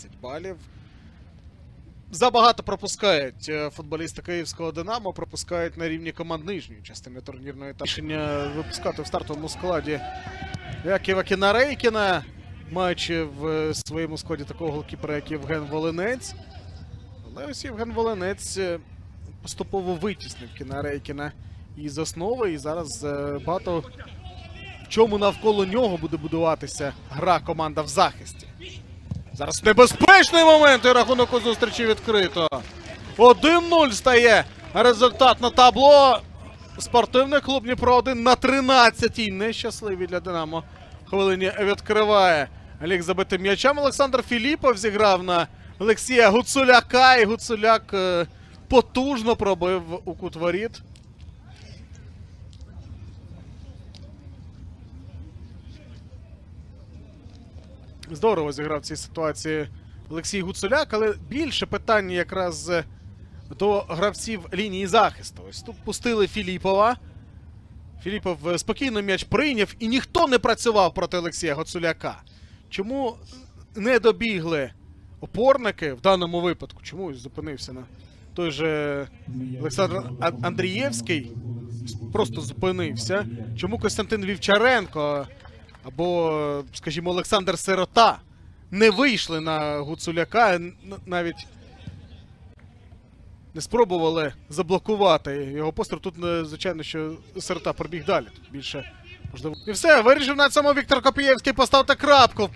13 балів. Забагато пропускають е, футболісти київського Динамо, пропускають на рівні команд нижньої частини турнірної та рішення випускати в стартовому складі Яківа Кінарейкіна, маючи в е, своєму складі такого голкіпера, як Євген Волинець. Але ось Євген Волинець е, поступово витіснив Кінарейкіна із основи, і зараз багато в чому навколо нього буде будуватися гра команда в захисті. Зараз небезпечний момент і рахунок у зустрічі відкрито. 1-0 стає результат на табло. Спортивний клуб Дніпро 1 на 13-й. Нещасливі для Динамо. Хвилині відкриває ліг забитим м'ячем. Олександр Філіпов зіграв на Олексія Гуцуляка. І Гуцуляк е, потужно пробив у кут Здорово зіграв в цій ситуації Олексій Гуцуляк, але більше питання якраз е, до гравців лінії захисту. Ось тут пустили Філіпова. Філіпов е, спокійно м'яч прийняв і ніхто не працював проти Олексія Гуцуляка. Чому не добігли опорники в даному випадку? Чому зупинився на той же Олександр Андрієвський? Просто зупинився. Чому Костянтин Вівчаренко або, скажімо, Олександр Сирота не вийшли на Гуцуляка, навіть не спробували заблокувати його постріл. Тут, е, звичайно, що Сирота пробіг далі. Тут більше можливо. І все, вирішив на цьому Віктор Копієвський поставити крапку.